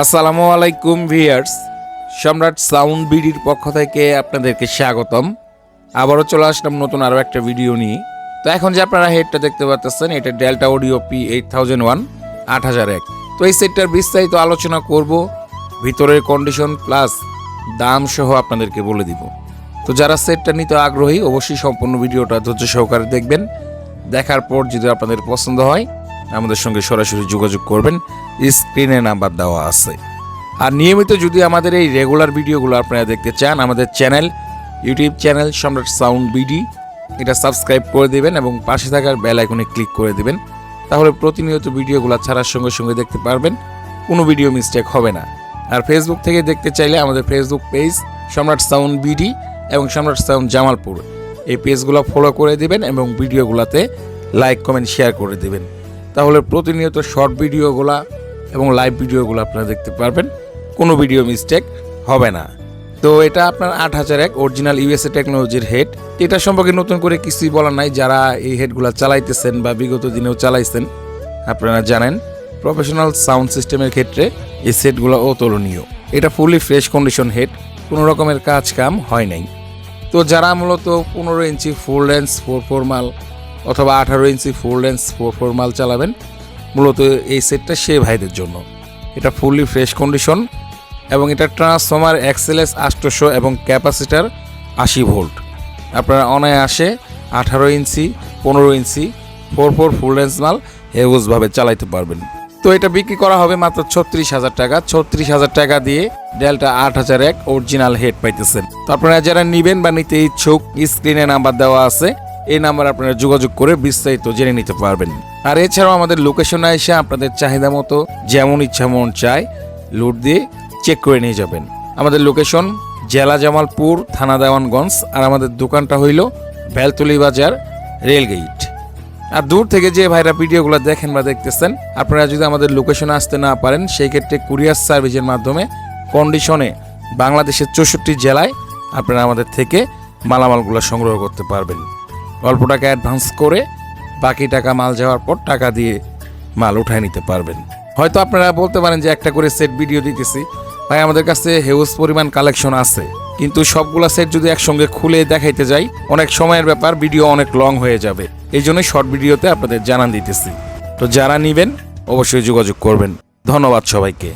আসসালামু আলাইকুম ভিয়ার্স সম্রাট সাউন্ড বিডির পক্ষ থেকে আপনাদেরকে স্বাগতম। আবারও চলে আসলাম নতুন আরও একটা ভিডিও নিয়ে। তো এখন যে আপনারা হেডটা দেখতে পাচ্ছেন এটা Delta audio P eight thousand one আট হাজার এক। তো এই সেটটার বিস্তারিত আলোচনা করব, ভিতরের কন্ডিশন প্লাস দাম সহ আপনাদেরকে বলে দিব। তো যারা সেটটা নিতে আগ্রহী, অবশ্যই সম্পূর্ণ ভিডিওটা ধৈর্য সহকারে দেখবেন। দেখার পর যদি আপনাদের পছন্দ হয় আমাদের সঙ্গে সরাসরি যোগাযোগ করবেন। স্ক্রিনে নাম্বার দেওয়া আছে। আর নিয়মিত যদি আমাদের এই রেগুলার ভিডিওগুলো আপনারা দেখতে চান, আমাদের channel, YouTube channel Samrat sound BD, এটা সাবস্ক্রাইব করে দেবেন এবং পাশে থাকার বেল আইকনে ক্লিক করে দেবেন। তাহলে প্রতিনিয়ত ভিডিওগুলো ছাড়ার সঙ্গে সঙ্গে দেখতে পারবেন। কোনো ভিডিও মিস্টেক হবে না। আর ফেসবুক থেকে দেখতে চাইলে আমাদের Facebook page Samrat sound BD এবং সম্রাট সাউন্ড জামালপুর। এই পেজগুলো ফলো করে দিবেন এবং ভিডিওগুলোতে লাইক কমেন্ট শেয়ার করে দিবেন। তাহলে প্রতিনিয়ত শর্ট ভিডিওগুলা এবং লাইভ ভিডিওগুলো আপনারা দেখতে পারবেন। কোনো ভিডিও মিস্টেক হবে না। তো এটা আপনার আট হাজার এক অরিজিনাল ইউএসএ টেকনোলজির হেড এটা সম্পর্কে নতুন করে কিছুই বলার নাই। যারা এই হেডগুলো চালাইতেছেন বা বিগত দিনেও চালাইছেন, আপনারা জানেন প্রফেশনাল সাউন্ড সিস্টেমের ক্ষেত্রে এই সেটগুলো অতুলনীয়। এটা ফুলি ফ্রেশ কন্ডিশন হেড কোনো রকমের কাজ কাম হয় নাই। তো যারা মূলত পনেরো inch full lens four four মাল অথবা আঠারো ইঞ্চি ফুল লেন্স ফোর মাল চালাবেন। মূলত এই সেটটা সে ভাইদের জন্য। এটা ফুললি ফ্রেশ কন্ডিশন এবং এটা ট্রান্সফর্মার এক্সেলএস আষ্টশো এবং ক্যাপাসিটার আশি ভোল্ট আপনারা অনায়াসে আঠারো ইঞ্চি, পনেরো inch four four full lens মাল হেউজভাবে চালাইতে পারবেন। তো এটা বিক্রি করা হবে মাত্র ছত্রিশ হাজার টাকা। ছত্রিশ হাজার টাকা দিয়ে ডেলটা আট হাজার এক অরিজিনাল হেড পাইতেছেন। তো আপনারা যারা নিবেন বা নিতে ইচ্ছুক স্ক্রিনে নাম্বার দেওয়া আছে। এই নাম্বার আপনারা যোগাযোগ করে বিস্তারিত জেনে নিতে পারবেন। আর এছাড়াও আমাদের লোকেশনে এসে আপনাদের চাহিদা মতো যেমন ইচ্ছা মন চায় লুট দিয়ে চেক করে নিয়ে যাবেন। আমাদের লোকেশন জেলা জামালপুর, থানা দেওয়ানগঞ্জ, আর আমাদের দোকানটা হইল বেলতলি বাজার রেলগেট আর দূর থেকে যে ভাইরা ভিডিওগুলো দেখেন বা দেখতেছেন, আপনারা যদি আমাদের লোকেশনে আসতে না পারেন, সেই ক্ষেত্রে কুরিয়ার সার্ভিসের মাধ্যমে কন্ডিশনে বাংলাদেশের চৌষট্টি জেলায় আপনারা আমাদের থেকে মালামালগুলো সংগ্রহ করতে পারবেন। অল্প টাকা অ্যাডভান্স করে বাকি টাকা মাল যাওয়ার পর টাকা দিয়ে মাল উঠায় নিতে পারবেন। হয়তো আপনারা বলতে পারেন যে একটা করে সেট ভিডিও দিতেছি। ভাই, আমাদের কাছে হেউজ পরিমাণ কালেকশন আছে। কিন্তু সবগুলা সেট যদি একসঙ্গে খুলে দেখাইতে যাই, অনেক সময়ের ব্যাপার ভিডিও অনেক লং হয়ে যাবে। এই জন্যই শর্ট ভিডিওতে আপনাদের জানান দিতেছি। তো যারা নিবেন, অবশ্যই যোগাযোগ করবেন। ধন্যবাদ সবাইকে।